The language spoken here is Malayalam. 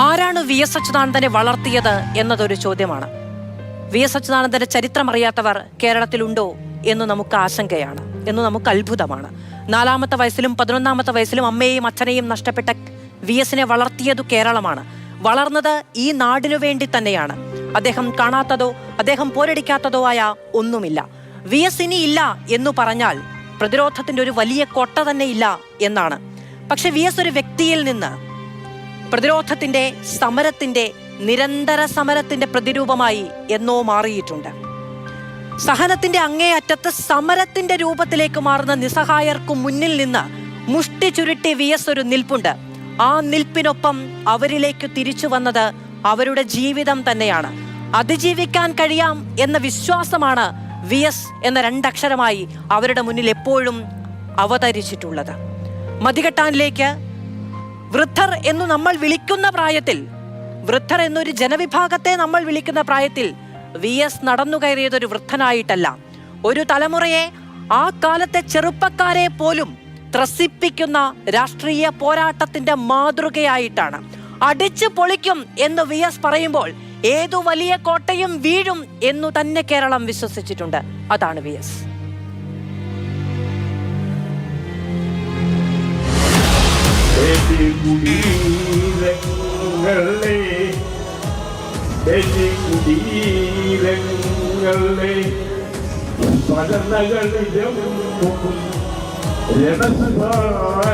ആരാണ് വി എസ് അച്യുതാനന്ദനെ വളർത്തിയത് എന്നതൊരു ചോദ്യമാണ്. വി എസ് അച്യുതാനന്ദന്റെ ചരിത്രം അറിയാത്തവർ കേരളത്തിലുണ്ടോ എന്ന് നമുക്ക് ആശങ്കയാണ് എന്ന് നമുക്ക് അത്ഭുതമാണ്. നാലാമത്തെ വയസ്സിലും പതിനൊന്നാമത്തെ വയസ്സിലും അമ്മയെയും അച്ഛനെയും നഷ്ടപ്പെട്ട വി എസിനെ വളർത്തിയതു കേരളമാണ്. വളർന്നത് ഈ നാടിനു വേണ്ടി തന്നെയാണ്. അദ്ദേഹം കാണാത്തതോ അദ്ദേഹം പോരടിക്കാത്തതോ ആയ ഒന്നുമില്ല. വി എസ് ഇനി ഇല്ല എന്ന് പറഞ്ഞാൽ പ്രതിരോധത്തിന്റെ ഒരു വലിയ കൊട്ട തന്നെ ഇല്ല എന്നാണ്. പക്ഷെ വി എസ് ഒരു വ്യക്തിയിൽ നിന്ന് പ്രതിരോധത്തിന്റെ സമരത്തിന്റെ നിരന്തര സമരത്തിന്റെ പ്രതിരൂപമായി എന്നോ മാറിയിട്ടുണ്ട്. സഹനത്തിന്റെ അങ്ങേയറ്റത്ത് സമരത്തിന്റെ രൂപത്തിലേക്ക് മാറുന്ന നിസ്സഹായർക്കു മുന്നിൽ നിന്ന് മുഷ്ടി ചുരുട്ടി വി എസ് ഒരു നിൽപ്പുണ്ട്. ആ നിൽപ്പിനൊപ്പം അവരിലേക്ക് തിരിച്ചു വന്നത് അവരുടെ ജീവിതം തന്നെയാണ്. അതിജീവിക്കാൻ കഴിയാം എന്ന വിശ്വാസമാണ് വി എസ് എന്ന രണ്ടക്ഷരമായി അവരുടെ മുന്നിൽ എപ്പോഴും അവതരിച്ചിട്ടുള്ളത്. മതികെട്ടാനിലേക്ക് വൃദ്ധർ എന്ന് നമ്മൾ വിളിക്കുന്ന പ്രായത്തിൽ വൃദ്ധർ എന്നൊരു ജനവിഭാഗത്തെ നമ്മൾ വിളിക്കുന്ന പ്രായത്തിൽ വി എസ് നടന്നു കയറിയത് ഒരു വൃദ്ധനായിട്ടല്ല. ഒരു തലമുറയെ ആ കാലത്തെ ചെറുപ്പക്കാരെ പോലും ത്രസിപ്പിക്കുന്ന രാഷ്ട്രീയ പോരാട്ടത്തിന്റെ മാതൃകയായിട്ടാണ്. അടിച്ചു പൊളിക്കും എന്ന് വി എസ് പറയുമ്പോൾ ഏതു വലിയ കോട്ടയും വീഴും എന്നു തന്നെ കേരളം വിശ്വസിച്ചിട്ടുണ്ട്. അതാണ് വി എസ്. കുടീരങ്ങളെ കുടീരങ്ങളെ പലനകളിലും രണസാരങ്ങളെ